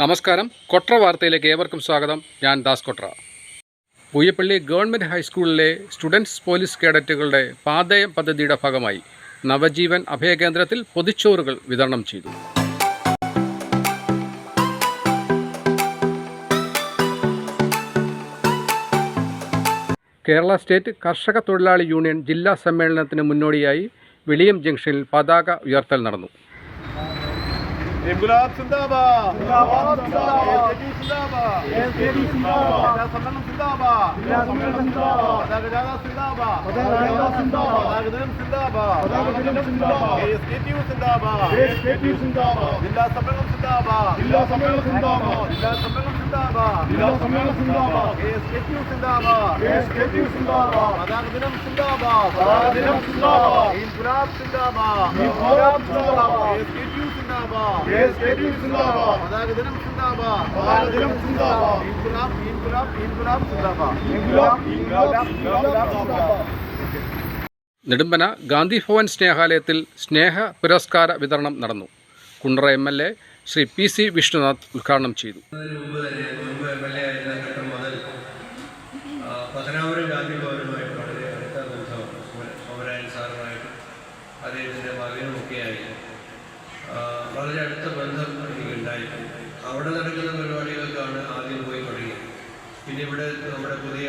നമസ്കാരം. കൊട്ര വാർത്തയിലേക്ക് ഏവർക്കും സ്വാഗതം. ഞാൻ ദാസ് കൊട്ര. പൂയപ്പള്ളി ഗവൺമെന്റ് ഹൈസ്കൂളിലെ സ്റ്റുഡൻസ് പോലീസ് കേഡറ്റുകളുടെ പാതയം പദ്ധതിയുടെ ഭാഗമായി നവജീവൻ അഭയകേന്ദ്രത്തിൽ പൊതിച്ചോറുകൾ വിതരണം ചെയ്തു. കേരള സ്റ്റേറ്റ് കർഷക തൊഴിലാളി യൂണിയൻ ജില്ലാ സമ്മേളനത്തിന് മുന്നോടിയായി വെളിയം ജംഗ്ഷനിൽ പതാക ഉയർത്തൽ നടന്നു. ഇൻകുലാബ് സിന്ദാബാദ്. സിന്ദാബാദ് സിന്ദാബാദ്. എസ്കെഡി സിന്ദാബാദ്. സമ്മേളനം സിന്ദാബാദ്. സമ്മേളനം സിന്ദാബാദ്. പതാക സിന്ദാബാദ്. പതാക സിന്ദാബാദ്. ദിനം സിന്ദാബാദ്. ദിനം സിന്ദാബാദ്. എസ്കെഡി സിന്ദാബാദ്. എസ്കെഡി സിന്ദാബാദ്. ജില്ലാ സമ്മേളനം ജില്ലാ സമ്മേളനം സിന്ദാബാദ്. ജില്ലാ സമ്മേളനം സിന്ദാബാദ്. ജില്ലാ സമ്മേളനം സിന്ദാബാദ്. എസ്കെഡി സിന്ദാബാദ് എസ്കെഡി സിന്ദാബാദ്. പതാക ദിനം സിന്ദാബാദ് പതാക ദിനം സിന്ദാബാദ്. ഇൻകുലാബ് സിന്ദാബാദ്. ഇൻകുലാബ് സിന്ദാബാദ്. എസ്കെഡി സിന്ദാബാദ്. എസ്കെഡി സിന്ദാബാദ്. പതാക ദിനം സിന്ദാബാദ്. പതാക ദിനം സിന്ദാബാദ്. ഇൻകുലാബ് ഇൻകുലാബ് ഇൻകുലാബ് സിന്ദാബാദ്. ഇൻകുലാബ് ഇൻകുലാബ് ഇൻകുലാബ് സിന്ദാബാദ്. നെടുമ്പന ഗാന്ധി ഭവൻ സ്നേഹാലയത്തിൽ സ്നേഹ പുരസ്കാര വിതരണം നടന്നു. Kundara M L A Shri P C Vishnunath ഉദ്ഘാടനം ചെയ്തു. പത്തനാപുരം വളരെ അടുത്ത വളരെ അടുത്ത ബന്ധം എനിക്കുണ്ടായി അവിടെ നടക്കുന്ന പരിപാടികൾക്കാണ് ആദ്യം പോയി തുടങ്ങിയത്. പിന്നെ ഇവിടെ നമ്മുടെ പുതിയ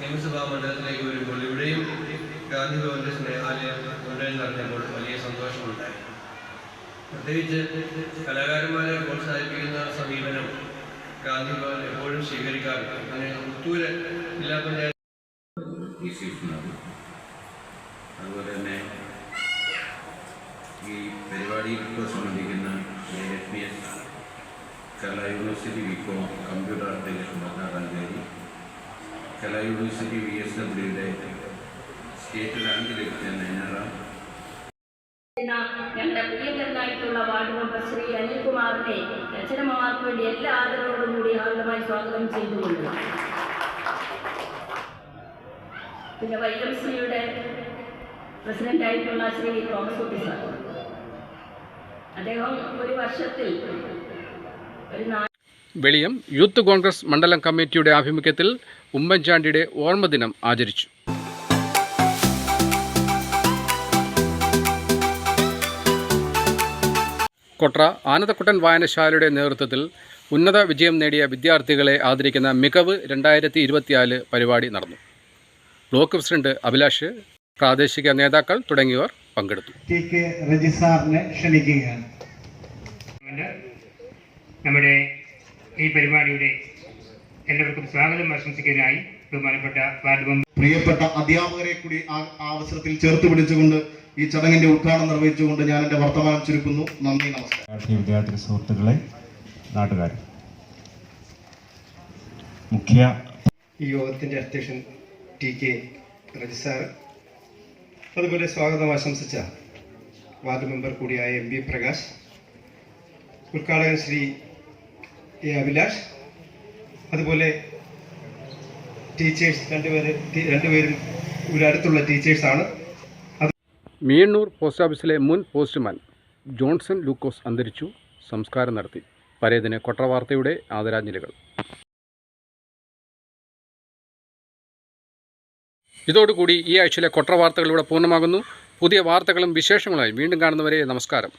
നിയമസഭാ മണ്ഡലത്തിലേക്ക് വരുമ്പോൾ ഇവിടെയും ഗാന്ധി സ്നേഹാലയം ഉണ്ടെന്ന് അറിഞ്ഞപ്പോൾ വലിയ സന്തോഷമുണ്ടായി. പ്രത്യേകിച്ച് കലാകാരന്മാരെ പ്രോത്സാഹിപ്പിക്കുന്ന സമീപനം ഗാന്ധി ഭവൻ എപ്പോഴും സ്വീകരിക്കാറുണ്ട്. അങ്ങനെ പുത്തൂര് ജില്ലാ പഞ്ചായത്ത് അതുപോലെ തന്നെ ഈ പരിപാടിയിലൊക്കെ സംബന്ധിക്കുന്ന എസ് കേരള യൂണിവേഴ്സിറ്റി വികോ കമ്പ്യൂട്ടർ ആപ്ലിക്കേഷൻ പതിനാറാം കേരള യൂണിവേഴ്സിറ്റി വി എസ് ഡബ്ല്യുടെ സ്റ്റേറ്റ് റാങ്ക് ലഭിച്ച നയനാറാം ഞങ്ങളുടെ പ്രിയങ്കരനായിട്ടുള്ള വാർഡ് മെമ്പർ ശ്രീ അനിൽകുമാറിനെ അച്ഛനമ്മമാർക്ക് വേണ്ടി എല്ലാ ആദരവോടും കൂടി ഹാർദമായി സ്വാഗതം ചെയ്തുകൊണ്ട്. പിന്നെ വൈ എം സിയുടെ ശ്രീ തോമസ് കുട്ടി സാർ. അദ്ദേഹം ഒരു വർഷത്തിൽ ഒരു വെളിയം യൂത്ത് കോൺഗ്രസ് മണ്ഡലം കമ്മിറ്റിയുടെ ആഭിമുഖ്യത്തിൽ ഉമ്മൻചാണ്ടിയുടെ ഓർമ്മദിനം ആചരിച്ചു. കൊട്ര ആനന്ദക്കുട്ടൻ വായനശാലയുടെ നേതൃത്വത്തിൽ ഉന്നത വിജയം നേടിയ വിദ്യാർത്ഥികളെ ആദരിക്കുന്ന മികവ് രണ്ടായിരത്തി ഇരുപത്തിനാല് പരിപാടി നടന്നു. ബ്ലോക്ക് പ്രസിഡന്റ് അഭിലാഷ് പ്രാദേശിക നേതാക്കൾ തുടങ്ങിയവർ പങ്കെടുത്തു. ക്ഷണിക്കുകയാണ്. നമ്മുടെ ഈ പരിപാടിയുടെ എല്ലാവർക്കും സ്വാഗതം ആശംസിക്കാനായി ബഹുമാനപ്പെട്ട വാർഡ് പ്രിയപ്പെട്ട അധ്യാപകരെ കൂടി ആ അവസരത്തിൽ ചേർത്ത് പിടിച്ചുകൊണ്ട് ഈ ചടങ്ങിന്റെ ഉദ്ഘാടനം നിർവഹിച്ചുകൊണ്ട് ഞാൻ എന്റെ വർത്തമാനം ചുരുക്കുന്നു. നന്ദി നമസ്കാരം. വിദ്യാർത്ഥി സുഹൃത്തുക്കളെ നാട്ടുകാർ മുഖ്യ ഈ യോഗത്തിന്റെ അധ്യക്ഷൻ ടി കെ റജിസാർ. അതുപോലെ സ്വാഗതം ആശംസിച്ച വാർഡ് മെമ്പർ കൂടിയായ എം ബി പ്രകാശ്. ഉദ്ഘാടകൻ ശ്രീ എ അഭിലാഷ്. അതുപോലെ ടീച്ചേഴ്സ് രണ്ടുപേര് രണ്ടുപേരും ഒരു അടുത്തുള്ള ടീച്ചേഴ്സാണ് മീണ്ണൂർ പോസ്റ്റ് ഓഫീസിലെ മുൻ പോസ്റ്റ്മാൻ ജോൺസൺ ലൂക്കോസ് അന്തരിച്ചു സംസ്കാരം നടത്തി. പരേതിന് കൊട്ടവാർത്തയുടെ ആദരാഞ്ജലികൾ. ഇതോടുകൂടി ഈ ആഴ്ചയിലെ കൊട്ടവാർത്തകൾ ഇവിടെ പൂർണമാകുന്നു. പുതിയ വാർത്തകളും വിശേഷങ്ങളുമായി വീണ്ടും കാണുന്നവരെ നമസ്കാരം.